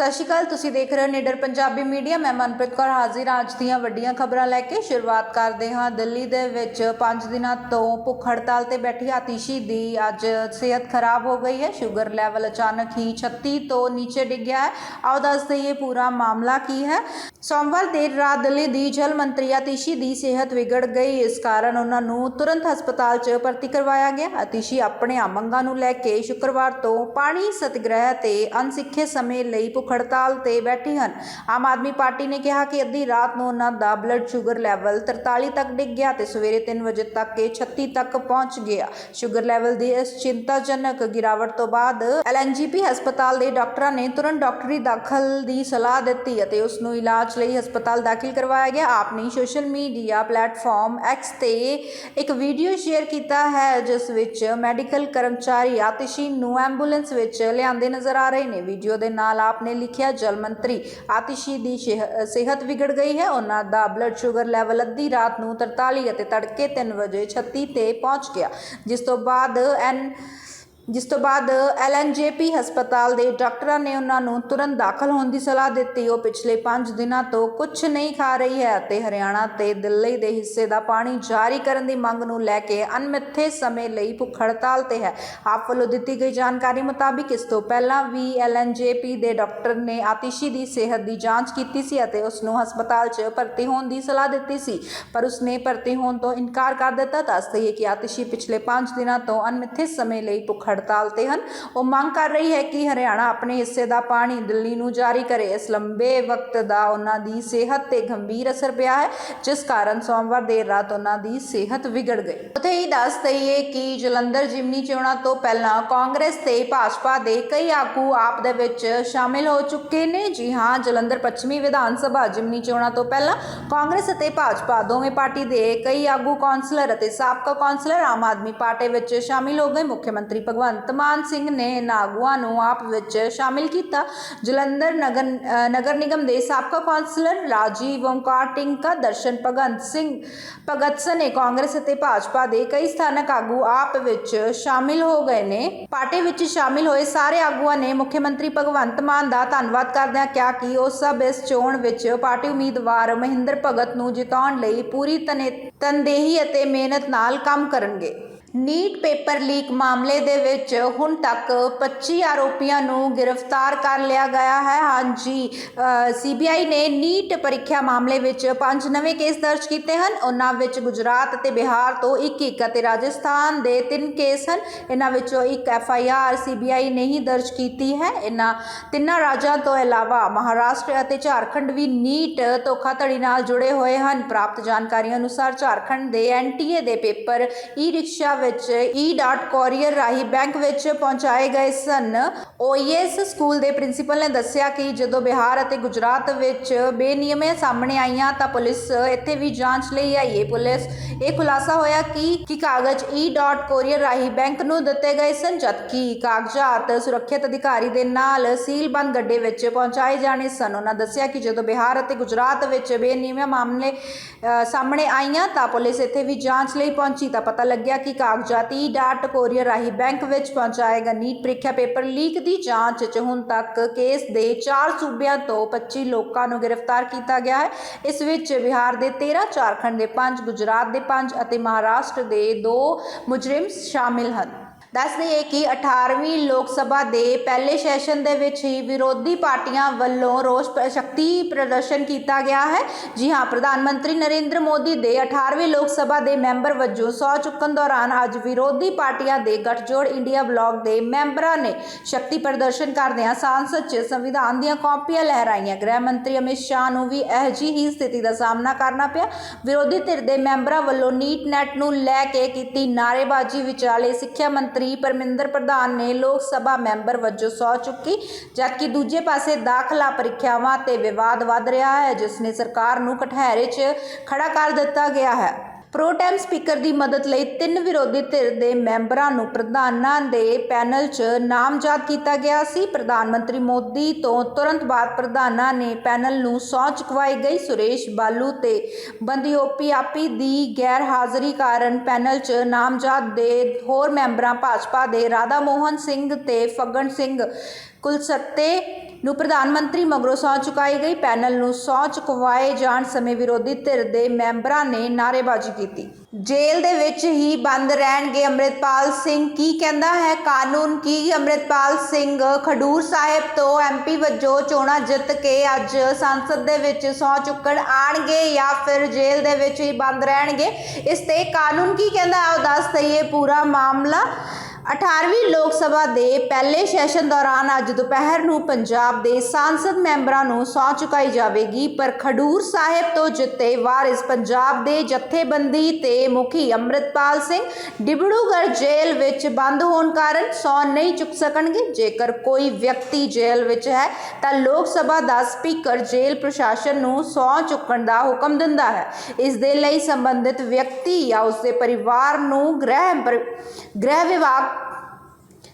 ਸਤਿ ਸ਼੍ਰੀ ਅਕਾਲ, ਤੁਸੀਂ ਦੇਖ ਰਹੇ ਹੋ ਨਿਡਰ ਪੰਜਾਬੀ ਮੀਡੀਆ। ਮੈਂ ਮਨਪ੍ਰੀਤ ਕੌਰ ਹਾਜ਼ਰ ਹਾਂ। ਅੱਜ ਦੀਆਂ ਵੱਡੀਆਂ ਖਬਰਾਂ ਲੈ ਕੇ ਸ਼ੁਰੂਆਤ ਕਰਦੇ ਹਾਂ। ਦਿੱਲੀ ਦੇ ਵਿੱਚ 5 ਦਿਨਾਂ ਤੋਂ ਭੁੱਖ ਹੜਤਾਲ ਤੇ ਬੈਠੀ ਆਤਿਸ਼ੀ ਦੀ ਅੱਜ ਸਿਹਤ ਖਰਾਬ ਹੋ ਗਈ ਹੈ। ਸ਼ੂਗਰ ਲੈਵਲ ਅਚਾਨਕ ਹੀ 36 ਤੋਂ ਨੀਚੇ ਡਿੱਗ ਗਿਆ ਹੈ। ਆਓ ਦੱਸ ਹਾਂ ਪੂਰਾ ਮਾਮਲਾ ਕੀ ਹੈ। ਸੋਮਵਾਰ ਦੇਰ ਰਾਤ ਦਿੱਲੀ ਦੀ ਜਲ ਮੰਤਰੀ ਆਤਿਸ਼ੀ ਦੀ ਸਿਹਤ ਵਿਗੜ ਗਈ। ਇਸ ਕਾਰਨ ਉਹਨਾਂ ਨੂੰ ਤੁਰੰਤ ਹਸਪਤਾਲ 'ਚ ਭਰਤੀ ਕਰਵਾਇਆ ਗਿਆ। ਆਤਿਸ਼ੀ ਆਪਣੇ ਮੰਗਾਂ ਨੂੰ ਲੈ ਕੇ ਸ਼ੁੱਕਰਵਾਰ ਤੋਂ ਪਾਣੀ ਸਤਿਗ੍ਰਹਿ ਤੇ ਅਣਸਿੱਖੇ ਸਮੇਂ ਲਈ ਭੁੱਖ ਹੜਤਾਲ ਤੇ ਬੈਠੇ ਹਨ। ਆਮ ਆਦਮੀ ਪਾਰਟੀ ਨੇ ਕਿਹਾ ਕਿ ਅੱਧੀ ਰਾਤ ਨੂੰ ਉਹਨਾਂ ਦਾ ਬਲੱਡ ਸ਼ੂਗਰ ਲੈਵਲ 43 ਤੱਕ ਡਿੱਗ ਗਿਆ ਤੇ ਸਵੇਰੇ 3 ਵਜੇ ਤੱਕ ਇਹ 36 ਤੱਕ ਪਹੁੰਚ ਗਿਆ। ਸ਼ੂਗਰ ਲੈਵਲ ਦੀ ਇਸ ਚਿੰਤਾਜਨਕ ਗਿਰਾਵਟ ਤੋਂ ਬਾਅਦ ਐਲਐਨਜੀਪੀ ਹਸਪਤਾਲ ਦੇ ਡਾਕਟਰਾਂ ਨੇ ਤੁਰੰਤ ਡਾਕਟਰੀ ਦਾਖਲ ਦੀ ਸਲਾਹ ਦਿੱਤੀ ਅਤੇ ਉਸ ਨੂੰ ਇਲਾਜ ਲਈ ਹਸਪਤਾਲ ਦਾਖਲ ਕਰਵਾਇਆ ਗਿਆ। ਆਪ ਨੇ ਸੋਸ਼ਲ ਮੀਡੀਆ ਪਲੇਟਫਾਰਮ ਐਕਸ ਤੇ ਇੱਕ ਵੀਡੀਓ ਸ਼ੇਅਰ ਕੀਤਾ ਹੈ, ਜਿਸ ਵਿੱਚ ਮੈਡੀਕਲ ਕਰਮਚਾਰੀ ਆਤਿਸ਼ੀ ਨੂੰ ਐਂਬੂਲੈਂਸ ਵਿੱਚ ਲਿਆਂਦੇ ਨਜ਼ਰ ਆ ਰਹੇ ਨੇ। ਵੀਡੀਓ ਦੇ ਨਾਲ ਆਪ ਨੇ ਲਿਖਿਆ, ਜਲ ਮੰਤਰੀ ਆਤਿਸ਼ੀ ਦੀ ਸਿਹਤ ਵਿਗੜ ਗਈ ਹੈ। ਉਹਨਾਂ ਦਾ ਬਲੱਡ ਸ਼ੂਗਰ ਲੈਵਲ ਅੱਧੀ ਰਾਤ ਨੂੰ 43 ਅਤੇ ਤੜਕੇ 3 ਵਜੇ 36 ਤੇ ਪਹੁੰਚ ਗਿਆ। ਜਿਸ ਤੋਂ ਬਾਅਦ ਐਨ ਜਿਸ ਤੋਂ ਬਾਅਦ ਐਲਐਨਜੇਪੀ ਹਸਪਤਾਲ ਦੇ ਡਾਕਟਰਾਂ ਨੇ ਉਹਨਾਂ ਨੂੰ ਤੁਰੰਤ ਦਾਖਲ ਹੋਣ ਦੀ ਸਲਾਹ ਦਿੱਤੀ। ਉਹ ਪਿਛਲੇ 5 ਦਿਨਾਂ ਤੋਂ ਕੁਝ ਨਹੀਂ ਖਾ ਰਹੀ ਹੈ ਅਤੇ ਹਰਿਆਣਾ ਤੇ ਦਿੱਲੀ ਦੇ ਹਿੱਸੇ ਦਾ ਪਾਣੀ ਜਾਰੀ ਕਰਨ ਦੀ ਮੰਗ ਨੂੰ ਲੈ ਕੇ ਅਣਮਿੱਥੇ ਸਮੇਂ ਲਈ ਭੁੱਖ ਹੜਤਾਲ ਤੇ ਹੈ। ਆਪ ਵੱਲੋਂ ਦਿੱਤੀ ਗਈ ਜਾਣਕਾਰੀ ਮੁਤਾਬਿਕ ਇਸ ਤੋਂ ਪਹਿਲਾਂ ਵੀ ਐਲਐਨਜੇਪੀ ਦੇ ਡਾਕਟਰ ਨੇ ਆਤਿਸ਼ੀ ਦੀ ਸਿਹਤ ਦੀ ਜਾਂਚ ਕੀਤੀ ਸੀ ਅਤੇ ਉਸ ਨੂੰ ਹਸਪਤਾਲ 'ਚ ਭਰਤੀ ਹੋਣ ਦੀ ਸਲਾਹ ਦਿੱਤੀ ਸੀ। ਪਰ ਉਸ ਨੇ ਭਰਤੀ ਹੋਣ ਤੋਂ ਇਨਕਾਰ ਕਰ ਦਿੱਤਾ। ਦੱਸ ਦਈਏ ਕਿ ਆਤਿਸ਼ੀ ਪਿਛਲੇ 5 ਦਿਨਾਂ ਤੋਂ ਅਣਮਿੱਥੇ ਸਮੇਂ ਲਈ ਭੁੱਖ ਹੜਤਾਲ ਤੇ ਹਨ। ਉਹ ਮੰਗ ਕਰ ਰਹੀ ਹੈ ਕਿ ਹਰਿਆਣਾ ਆਪਣੇ ਹਿੱਸੇ ਦਾ ਪਾਣੀ ਦਿੱਲੀ ਨੂੰ ਜਾਰੀ ਕਰੇ। ਇਸ ਲੰਬੇ ਵਕਤ ਦਾ ਉਹਨਾਂ ਦੀ ਸਿਹਤ ਤੇ ਗੰਭੀਰ ਅਸਰ ਪਿਆ ਹੈ, ਜਿਸ ਕਾਰਨ ਸੋਮਵਾਰ ਦੇਰ ਰਾਤ ਉਹਨਾਂ ਦੀ ਸਿਹਤ ਵਿਗੜ ਗਈ। ਉੱਥੇ ਹੀ ਦੱਸ ਦਈਏ ਕਿ ਜਲੰਧਰ, ਜਿਮਨੀ ਚੋਣਾਂ ਤੋਂ ਪਹਿਲਾਂ ਕਾਂਗਰਸ ਤੇ ਭਾਜਪਾ ਦੇ ਕਈ ਆਗੂ ਆਪ ਦੇ ਵਿੱਚ ਸ਼ਾਮਿਲ ਹੋ ਚੁੱਕੇ ਨੇ। ਜੀ ਹਾਂ, ਜਲੰਧਰ ਪੱਛਮੀ ਵਿਧਾਨ ਸਭਾ, ਜਿਮਨੀ ਚੋਣਾਂ ਤੋਂ ਪਹਿਲਾਂ ਕਾਂਗਰਸ ਅਤੇ ਭਾਜਪਾ ਦੋਵੇਂ ਪਾਰਟੀ ਦੇ ਕਈ ਆਗੂ ਕੌਂਸਲਰ ਅਤੇ ਸਾਬਕਾ ਕੌਂਸਲਰ ਆਮ ਆਦਮੀ ਪਾਰਟੀ ਵਿੱਚ ਸ਼ਾਮਿਲ ਹੋ ਗਏ। ਮੁੱਖ ਮੰਤਰੀ ਭਗਵੰਤ ਭਗਵੰਤ ਮਾਨ ਸਿੰਘ ਨੇ ਇਹਨਾਂ ਆਗੂਆਂ ਨੂੰ ਆਪ ਵਿੱਚ ਸ਼ਾਮਿਲ ਕੀਤਾ। ਜਲੰਧਰ ਨਗਰ ਨਗਰ ਨਿਗਮ ਦੇ ਸਾਬਕਾ ਕੌਂਸਲਰ ਰਾਜੀਵ ਓਮਕਾਰ ਟਿੰਕਾ ਦਰਸ਼ਨ ਭਗਤ ਸਿੰਘ ਭਗਤ ਸਨੇ ਕਾਂਗਰਸ ਅਤੇ ਭਾਜਪਾ ਦੇ ਕਈ ਸਥਾਨਕ ਆਗੂ ਆਪ ਵਿੱਚ ਸ਼ਾਮਿਲ ਹੋ ਗਏ ਨੇ। ਪਾਰਟੀ ਵਿੱਚ ਸ਼ਾਮਿਲ ਹੋਏ ਸਾਰੇ ਆਗੂਆਂ ਨੇ ਮੁੱਖ ਮੰਤਰੀ ਭਗਵੰਤ ਮਾਨ ਦਾ ਧੰਨਵਾਦ ਕਰਦਿਆਂ ਕਿਹਾ ਕਿ ਉਹ ਸਭ ਇਸ ਚੋਣ ਵਿੱਚ ਪਾਰਟੀ ਉਮੀਦਵਾਰ ਮਹਿੰਦਰ ਭਗਤ ਨੂੰ ਜਿਤਾਉਣ ਲਈ ਪੂਰੀ ਤਨੇ ਤਨਦੇਹੀ ਅਤੇ ਮਿਹਨਤ ਨਾਲ ਕੰਮ ਕਰਨਗੇ। ਨੀਟ ਪੇਪਰ ਲੀਕ ਮਾਮਲੇ ਦੇ ਵਿੱਚ ਹੁਣ ਤੱਕ 25 ਆਰੋਪੀਆਂ ਨੂੰ ਗ੍ਰਿਫਤਾਰ ਕਰ ਲਿਆ ਗਿਆ ਹੈ। ਹਾਂਜੀ ਸੀਬੀਆਈ ਨੇ ਨੀਟ ਪ੍ਰੀਖਿਆ ਮਾਮਲੇ ਵਿੱਚ ਪੰਜ ਨਵੇਂ ਕੇਸ ਦਰਜ ਕੀਤੇ ਹਨ। ਉਹਨਾਂ ਵਿੱਚ ਗੁਜਰਾਤ ਅਤੇ ਬਿਹਾਰ ਤੋਂ ਇੱਕ ਇੱਕ ਅਤੇ ਰਾਜਸਥਾਨ ਦੇ ਤਿੰਨ ਕੇਸ ਹਨ। ਇਹਨਾਂ ਵਿੱਚੋਂ ਇੱਕ ਐਫ ਆਈ ਆਰ ਸੀਬੀਆਈ ਨੇ ਹੀ ਦਰਜ ਕੀਤੀ ਹੈ। ਇਹਨਾਂ ਤਿੰਨਾਂ ਰਾਜਾਂ ਤੋਂ ਇਲਾਵਾ ਮਹਾਰਾਸ਼ਟਰ ਅਤੇ ਝਾਰਖੰਡ ਵੀ ਨੀਟ ਧੋਖਾਧੜੀ ਨਾਲ ਜੁੜੇ ਹੋਏ ਹਨ। ਪ੍ਰਾਪਤ ਜਾਣਕਾਰੀ ਅਨੁਸਾਰ ਝਾਰਖੰਡ ਦੇ ਐਨਟੀਏ ਦੇ ਪੇਪਰ ਈ ਰਿਕਸ਼ਾ ਵਿੱਚ ਈ ਡਾਟ ਕੋਰੀਅਰ ਰਾਹੀਂ ਬੈਂਕ ਵਿੱਚ ਪਹੁੰਚਾਏ ਗਏ ਸਨ। ਓਈਐਸ ਸਕੂਲ ਦੇ ਪ੍ਰਿੰਸੀਪਲ ਨੇ ਦੱਸਿਆ ਕਿ ਜਦੋਂ ਬਿਹਾਰ ਅਤੇ ਗੁਜਰਾਤ ਵਿੱਚ ਬੇਨਿਯਮੀਆਂ ਸਾਹਮਣੇ ਆਈਆਂ ਤਾਂ ਪੁਲਿਸ ਇੱਥੇ ਵੀ ਜਾਂਚ ਲਈ ਆਈ। ਹੈ ਪੁਲਿਸ, ਇਹ ਖੁਲਾਸਾ ਹੋਇਆ ਕਿ ਕਿ ਕਾਗਜ਼ ਈ ਡਾਟ ਕੋਰੀਅਰ ਰਾਹੀਂ ਬੈਂਕ ਨੂੰ ਦਿੱਤੇ ਗਏ ਸਨ, ਜਦਕਿ ਕਾਗਜ਼ਾਤ ਸੁਰੱਖਿਅਤ ਅਧਿਕਾਰੀ ਦੇ ਨਾਲ ਸੀਲਬੰਦ ਗੱਡੇ ਵਿੱਚ ਪਹੁੰਚਾਏ ਜਾਣੇ ਸਨ। ਉਹਨਾਂ ਦੱਸਿਆ ਕਿ ਜਦੋਂ ਬਿਹਾਰ ਅਤੇ ਗੁਜਰਾਤ ਵਿੱਚ ਬੇਨਿਯਮੀਆਂ ਮਾਮਲੇ ਸਾਹਮਣੇ ਆਈਆਂ ਤਾਂ ਪੁਲਿਸ ਇੱਥੇ ਵੀ ਜਾਂਚ ਲਈ ਪਹੁੰਚੀ। ਤਾਂ ਪਤਾ ਲੱਗਿਆ ਕਿ ਕਾਗਜ਼ਾਤ ਈ ਡਾਟ ਕੋਰੀਅਰ ਰਾਹੀਂ ਬੈਂਕ ਵਿੱਚ ਪਹੁੰਚਾਏਗਾ ਨੀਟ ਪ੍ਰੀਖਿਆ ਪੇਪਰ ਲੀਕ ਦੀ ਜਾਂਚ 'ਚ ਹੁਣ ਤੱਕ ਕੇਸ ਦੇ 4 ਸੂਬਿਆਂ ਤੋਂ 25 ਲੋਕਾਂ ਨੂੰ ਗ੍ਰਿਫਤਾਰ ਕੀਤਾ ਗਿਆ ਹੈ। ਇਸ ਵਿੱਚ ਬਿਹਾਰ ਦੇ 13 ਝਾਰਖੰਡ ਦੇ 5 ਗੁਜਰਾਤ ਦੇ 5 ਅਤੇ ਮਹਾਰਾਸ਼ਟਰ ਦੇ 2 ਮੁਜਰਮ ਸ਼ਾਮਿਲ ਹਨ। ਦੱਸ ਦਈਏ ਕਿ 18ਵੀਂ ਲੋਕ ਸਭਾ ਦੇ ਪਹਿਲੇ ਸੈਸ਼ਨ ਦੇ ਵਿੱਚ ਹੀ ਵਿਰੋਧੀ ਪਾਰਟੀਆਂ ਵੱਲੋਂ ਰੋਸ ਸ਼ਕਤੀ ਪ੍ਰਦਰਸ਼ਨ ਕੀਤਾ ਗਿਆ ਹੈ। ਜੀ ਹਾਂ, ਪ੍ਰਧਾਨ ਮੰਤਰੀ ਨਰਿੰਦਰ ਮੋਦੀ ਦੇ 18ਵੀਂ ਲੋਕ ਸਭਾ ਦੇ ਮੈਂਬਰ ਵਜੋਂ ਸੌ ਚੁੱਕਣ ਦੌਰਾਨ ਅੱਜ ਵਿਰੋਧੀ ਪਾਰਟੀਆਂ ਦੇ ਗਠਜੋੜ ਇੰਡੀਆ ਬਲਾਕ ਦੇ ਮੈਂਬਰਾਂ ਨੇ ਸ਼ਕਤੀ ਪ੍ਰਦਰਸ਼ਨ ਕਰਦਿਆਂ ਸੰਸਦ 'ਚ ਸੰਵਿਧਾਨ ਦੀਆਂ ਕਾਪੀਆਂ ਲਹਿਰਾਈਆਂ। ਗ੍ਰਹਿ ਮੰਤਰੀ ਅਮਿਤ ਸ਼ਾਹ ਨੂੰ ਵੀ ਇਹੋ ਜਿਹੀ ਹੀ ਸਥਿਤੀ ਦਾ ਸਾਹਮਣਾ ਕਰਨਾ ਪਿਆ। ਵਿਰੋਧੀ ਧਿਰ ਦੇ ਮੈਂਬਰਾਂ ਵੱਲੋਂ ਨੀਟ ਨੈਟ ਨੂੰ ਲੈ ਕੇ ਕੀਤੀ ਨਾਅਰੇਬਾਜ਼ੀ। ਵਿਚਾਲੇ ਸਿੱਖਿਆ ਮੰਤਰੀ ਪਰਮਿੰਦਰ ਪ੍ਰਧਾਨ ਨੇ ਲੋਕ ਸਭਾ ਮੈਂਬਰ ਵਜੋਂ ਸਹੁੰ ਚੁੱਕੀ, ਜਦਕਿ ਦੂਜੇ ਪਾਸੇ ਦਾਖਲਾ ਪ੍ਰੀਖਿਆਵਾਂ ਤੇ ਵਿਵਾਦ ਵੱਧ ਰਿਹਾ ਹੈ, ਜਿਸ ਨੇ ਸਰਕਾਰ ਨੂੰ ਕਠਹਿਰੇ 'ਚ ਖੜਾ ਕਰ ਦਿੱਤਾ ਗਿਆ ਹੈ। ਪ੍ਰੋਟੈਮ ਸਪੀਕਰ ਦੀ ਮਦਦ ਲਈ ਤਿੰਨ ਵਿਰੋਧੀ ਧਿਰ ਦੇ ਮੈਂਬਰਾਂ ਨੂੰ ਪ੍ਰਧਾਨਾਂ ਦੇ ਪੈਨਲ 'ਚ ਨਾਮਜ਼ਦ ਕੀਤਾ ਗਿਆ ਸੀ। ਪ੍ਰਧਾਨ ਮੰਤਰੀ ਮੋਦੀ ਤੋਂ ਤੁਰੰਤ ਬਾਅਦ ਪ੍ਰਧਾਨਾਂ ਨੇ ਪੈਨਲ ਨੂੰ ਸਹੁੰ ਚੁਕਵਾਈ ਗਈ। ਸੁਰੇਸ਼ ਬਾਲੂ ਤੇ ਬੰਦਓਪੀਆਪੀ ਦੀ ਗੈਰ ਹਾਜ਼ਰੀ ਕਾਰਨ ਪੈਨਲ 'ਚ ਨਾਮਜ਼ਦ ਦੇ ਹੋਰ ਮੈਂਬਰਾਂ ਭਾਜਪਾ ਦੇ ਰਾਧਾ ਮੋਹਨ ਸਿੰਘ ਤੇ ਫੱਗਣ ਸਿੰਘ ਕੁਲਸੱਤੇ ਨੂੰ ਪ੍ਰਧਾਨ ਮੰਤਰੀ ਮਗਰੋਂ ਸਹੁੰ ਚੁਕਾਈ ਗਈ। ਪੈਨਲ ਨੂੰ ਸਹੁੰ ਚੁਕਵਾਏ ਜਾਣ ਸਮੇਂ ਵਿਰੋਧੀ ਧਿਰ ਦੇ ਮੈਂਬਰਾਂ ਨੇ ਨਾਅਰੇਬਾਜ਼ੀ ਕੀਤੀ। ਜੇਲ੍ਹ ਦੇ ਵਿੱਚ ਹੀ ਬੰਦ ਰਹਿਣਗੇ ਅੰਮ੍ਰਿਤਪਾਲ ਸਿੰਘ। ਕੀ ਕਹਿੰਦਾ ਹੈ? ਕਾਨੂੰਨ ਕੀ? ਅੰਮ੍ਰਿਤਪਾਲ ਸਿੰਘ ਖਡੂਰ ਸਾਹਿਬ ਤੋਂ ਐਮਪੀ ਵਜੋਂ ਚੋਣਾਂ ਜਿੱਤ ਕੇ ਅੱਜ ਸੰਸਦ ਦੇ ਵਿੱਚ ਸਹੁੰ ਚੁੱਕਣ ਆਣਗੇ ਜਾਂ ਫਿਰ ਜੇਲ੍ਹ ਦੇ ਵਿੱਚ ਹੀ ਬੰਦ ਰਹਿਣਗੇ? ਇਸ ਤੇ ਕਾਨੂੰਨ ਕੀ ਕਹਿੰਦਾ ਹੈ? ਉਹ ਦੱਸ ਦਈਏ ਪੂਰਾ ਮਾਮਲਾ। 18ਵੀਂ ਲੋਕ ਸਭਾ ਦੇ ਪਹਿਲੇ ਸੈਸ਼ਨ ਦੌਰਾਨ ਅੱਜ ਦੁਪਹਿਰ ਨੂੰ ਪੰਜਾਬ ਦੇ ਸੰਸਦ ਮੈਂਬਰਾਂ ਨੂੰ ਸਹੁੰ ਚੁਕਾਈ ਜਾਵੇਗੀ, ਪਰ ਖਡੂਰ ਸਾਹਿਬ ਤੋਂ ਜਿੱਤੇ ਵਾਰਿਸ ਪੰਜਾਬ ਦੇ ਜਥੇਬੰਦੀ ਤੇ ਮੁਖੀ ਅੰਮ੍ਰਿਤਪਾਲ ਸਿੰਘ ਡਿਬੜੂਗੜ੍ਹ ਜੇਲ੍ਹ ਵਿੱਚ ਬੰਦ ਹੋਣ ਕਾਰਨ ਸਹੁੰ ਨਹੀਂ ਚੁੱਕ ਸਕਣਗੇ। ਜੇਕਰ ਕੋਈ ਵਿਅਕਤੀ ਜੇਲ੍ਹ ਵਿੱਚ ਹੈ, ਤਾਂ ਲੋਕ ਸਭਾ ਦਾ ਸਪੀਕਰ ਜੇਲ੍ਹ ਪ੍ਰਸ਼ਾਸਨ ਨੂੰ ਸਹੁੰ ਚੁੱਕਣ ਦਾ ਹੁਕਮ ਦਿੰਦਾ ਹੈ। ਇਸ ਦੇ ਲਈ ਸੰਬੰਧਿਤ ਵਿਅਕਤੀ ਜਾਂ ਉਸ ਦੇ ਪਰਿਵਾਰ ਨੂੰ ਗ੍ਰਹਿ ਪਰ- ਗ੍ਰਹਿ ਵਿਭਾਗ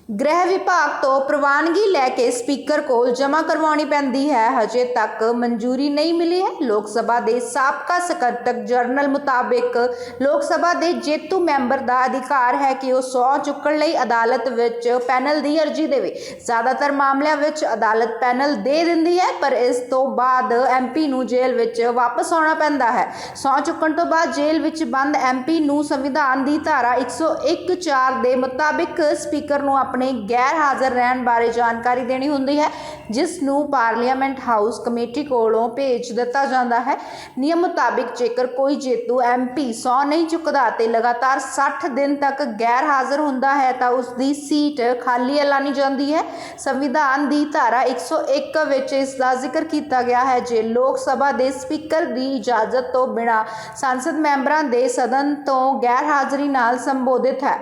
ਗ੍ਰਹਿ ਵਿਭਾਗ ਤੋਂ ਪ੍ਰਵਾਨਗੀ ਲੈ ਕੇ ਸਪੀਕਰ ਕੋਲ ਜਮ੍ਹਾਂ ਕਰਵਾਉਣੀ ਪੈਂਦੀ ਹੈ। ਹਜੇ ਤੱਕ ਮਨਜ਼ੂਰੀ ਨਹੀਂ ਮਿਲੀ ਹੈ। ਲੋਕ ਸਭਾ ਦੇ ਸਾਬਕਾ ਸਕੱਤਰ ਜਰਨਲ ਮੁਤਾਬਿਕ ਲੋਕ ਸਭਾ ਦੇ ਜੇਤੂ ਮੈਂਬਰ ਦਾ ਅਧਿਕਾਰ ਹੈ ਕਿ ਉਹ ਸਹੁੰ ਚੁੱਕਣ ਲਈ ਅਦਾਲਤ ਵਿੱਚ ਪੈਨਲ ਦੀ ਅਰਜ਼ੀ ਦੇਵੇ। ਜ਼ਿਆਦਾਤਰ ਮਾਮਲਿਆਂ ਵਿੱਚ ਅਦਾਲਤ ਪੈਨਲ ਦੇ ਦਿੰਦੀ ਹੈ, ਪਰ ਇਸ ਤੋਂ ਬਾਅਦ ਐਮਪੀ ਨੂੰ ਜੇਲ੍ਹ ਵਿੱਚ ਵਾਪਸ ਆਉਣਾ ਪੈਂਦਾ ਹੈ। ਸਹੁੰ ਚੁੱਕਣ ਤੋਂ ਬਾਅਦ ਜੇਲ੍ਹ ਵਿੱਚ ਬੰਦ ਐਮਪੀ ਨੂੰ ਸੰਵਿਧਾਨ ਦੀ ਧਾਰਾ 101.4 ਦੇ ਮੁਤਾਬਿਕ ਸਪੀਕਰ ਨੂੰ ਆਪਣੇ ਗੈਰ ਹਾਜ਼ਰ ਰਹਿਣ ਬਾਰੇ ਜਾਣਕਾਰੀ ਦੇਣੀ ਹੁੰਦੀ ਹੈ, ਜਿਸ ਨੂੰ ਪਾਰਲੀਮੈਂਟ ਹਾਊਸ ਕਮੇਟੀ ਕੋਲੋਂ ਭੇਜ ਦਿੱਤਾ ਜਾਂਦਾ ਹੈ। ਨਿਯਮ ਮੁਤਾਬਿਕ ਜੇਕਰ ਕੋਈ ਜੇਤੂ ਐਮਪੀ ਸਹੁੰ ਨਹੀਂ ਚੁੱਕਦਾ ਤੇ ਲਗਾਤਾਰ 60 ਦਿਨ ਤੱਕ ਗੈਰ ਹਾਜ਼ਰ ਹੁੰਦਾ ਹੈ, ਤਾਂ ਉਸ ਦੀ ਸੀਟ ਖਾਲੀ ਐਲਾਨੀ ਜਾਂਦੀ ਹੈ। ਸੰਵਿਧਾਨ ਦੀ ਧਾਰਾ 101 ਵਿੱਚ ਇਸ ਦਾ ਜ਼ਿਕਰ ਕੀਤਾ ਗਿਆ ਹੈ ਜੇ ਲੋਕ ਸਭਾ ਦੇ ਸਪੀਕਰ ਦੀ ਇਜਾਜ਼ਤ ਤੋਂ ਬਿਨਾਂ ਸੰਸਦ ਮੈਂਬਰਾਂ ਦੇ ਸਦਨ ਤੋਂ ਗੈਰ ਹਾਜ਼ਰੀ ਨਾਲ ਸੰਬੋਧਿਤ ਹੈ।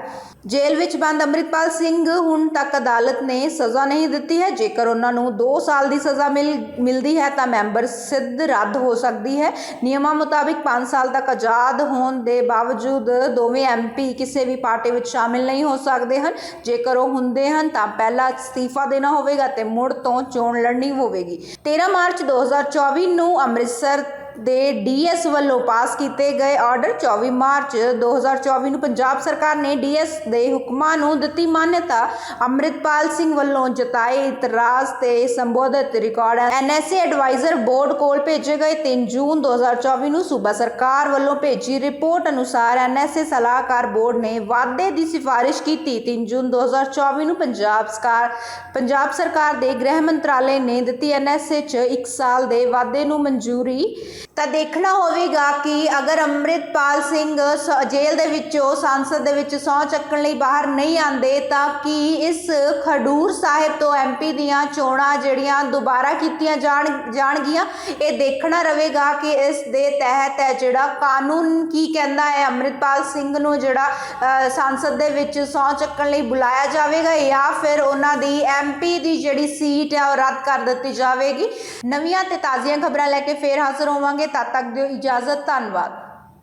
ਜੇਲ੍ਹ ਵਿੱਚ ਬੰਦ ਅੰਮ੍ਰਿਤਪਾਲ ਸਿੰਘ ਹੁਣ ਤੱਕ ਅਦਾਲਤ ਨੇ ਸਜ਼ਾ ਨਹੀਂ ਦਿੱਤੀ ਹੈ। ਜੇਕਰ ਉਹਨਾਂ ਨੂੰ 2 ਸਾਲ ਦੀ ਸਜ਼ਾ ਮਿਲ, ਮਿਲਦੀ ਹੈ ਤਾਂ ਮੈਂਬਰ ਸਿੱਧ ਰੱਦ ਹੋ ਸਕਦੀ ਹੈ। ਨਿਯਮਾਂ ਮੁਤਾਬਿਕ 5 ਸਾਲ ਤੱਕ ਆਜ਼ਾਦ ਹੋਣ ਦੇ ਬਾਵਜੂਦ ਦੋਵੇਂ ਐਮਪੀ ਕਿਸੇ ਵੀ ਪਾਰਟੀ ਵਿੱਚ ਸ਼ਾਮਿਲ ਨਹੀਂ ਹੋ ਸਕਦੇ ਹਨ। ਜੇਕਰ ਉਹ ਹੁੰਦੇ ਹਨ ਤਾਂ ਪਹਿਲਾਂ ਅਸਤੀਫਾ ਦੇਣਾ ਹੋਵੇਗਾ ਤੇ ਮੁੜ ਤੋਂ ਚੋਣ ਲੜਨੀ ਹੋਵੇਗੀ। 13 ਮਾਰਚ 2024 ਨੂੰ ਅੰਮ੍ਰਿਤਸਰ ਦੇ ਡੀਐਸ ਵੱਲੋਂ ਪਾਸ ਕੀਤੇ ਗਏ ਆਰਡਰ 24 ਮਾਰਚ 2024 ਨੂੰ ਪੰਜਾਬ ਸਰਕਾਰ ਨੇ ਡੀਐਸ ਦੇ ਹੁਕਮਾਂ ਨੂੰ ਦਿੱਤੀ ਮਾਨਤਾ। ਅੰਮ੍ਰਿਤਪਾਲ ਸਿੰਘ ਵੱਲੋਂ ਜਤਾਏ ਇਤਰਾਜ਼ ਤੇ ਸੰਬੋਧਿਤ ਰਿਕਾਰਡ ਐਨਐਸਏ ਐਡਵਾਈਜ਼ਰ ਬੋਰਡ ਕੋਲ ਭੇਜੇ ਗਏ 3 ਜੂਨ 2024 ਨੂੰ ਸੂਬਾ ਸਰਕਾਰ ਵੱਲੋਂ ਭੇਜੀ ਰਿਪੋਰਟ ਅਨੁਸਾਰ ਐਨਐਸਏ ਸਲਾਹਕਾਰ ਬੋਰਡ ਨੇ ਵਾਅਦੇ ਦੀ ਸਿਫਾਰਿਸ਼ ਕੀਤੀ। 3 ਜੂਨ 2024 ਨੂੰ ਪੰਜਾਬ ਸਰਕਾਰ ਪੰਜਾਬ ਸਰਕਾਰ ਦੇ ਗ੍ਰਹਿ ਮੰਤਰਾਲੇ ਨੇ ਦਿੱਤੀ ਐਨਐਸਏ 'ਚ 1 ਸਾਲ ਦੇ ਵਾਅਦੇ ਨੂੰ ਮਨਜ਼ੂਰੀ ਤਾਂ ਦੇਖਣਾ ਹੋਵੇਗਾ ਕਿ ਅਗਰ ਅੰਮ੍ਰਿਤਪਾਲ ਸਿੰਘ ਸ- ਜੇਲ੍ਹ ਦੇ ਵਿੱਚੋਂ ਸੰਸਦ ਦੇ ਵਿੱਚ ਸਹੁੰ ਚੱਕਣ ਲਈ ਬਾਹਰ ਨਹੀਂ ਆਂਦੇ ਤਾਂ ਕੀ ਇਸ ਖਡੂਰ ਸਾਹਿਬ ਤੋਂ ਐਮਪੀ ਦੀਆਂ ਚੋਣਾਂ ਜਿਹੜੀਆਂ ਦੁਬਾਰਾ ਕੀਤੀਆਂ ਜਾਣ, ਜਾਣਗੀਆਂ? ਇਹ ਦੇਖਣਾ ਰਹੇਗਾ ਕਿ ਇਸ ਦੇ ਤਹਿਤ ਹੈ ਜਿਹੜਾ ਕਾਨੂੰਨ, ਕੀ ਕਹਿੰਦਾ ਹੈ ਅੰਮ੍ਰਿਤਪਾਲ ਸਿੰਘ ਨੂੰ ਜਿਹੜਾ ਸੰਸਦ ਦੇ ਵਿੱਚ ਸਹੁੰ ਚੱਕਣ ਲਈ ਬੁਲਾਇਆ ਜਾਵੇਗਾ ਜਾਂ ਫਿਰ ਉਹਨਾਂ ਦੀ ਐਮਪੀ ਦੀ ਜਿਹੜੀ ਸੀਟ ਹੈ ਉਹ ਰੱਦ ਕਰ ਦਿੱਤੀ ਜਾਵੇਗੀ। ਨਵੀਆਂ ਤੇ ਤਾਜ਼ੀਆਂ ਖਬਰਾਂ ਲੈ ਕੇ ਫੇਰ ਹਾਜ਼ਰ ਹੋਵਾਂਗੇ। ਤਦ ਤੱਕ ਦਿਓ ਇਜਾਜ਼ਤ ਧੰਨਵਾਦ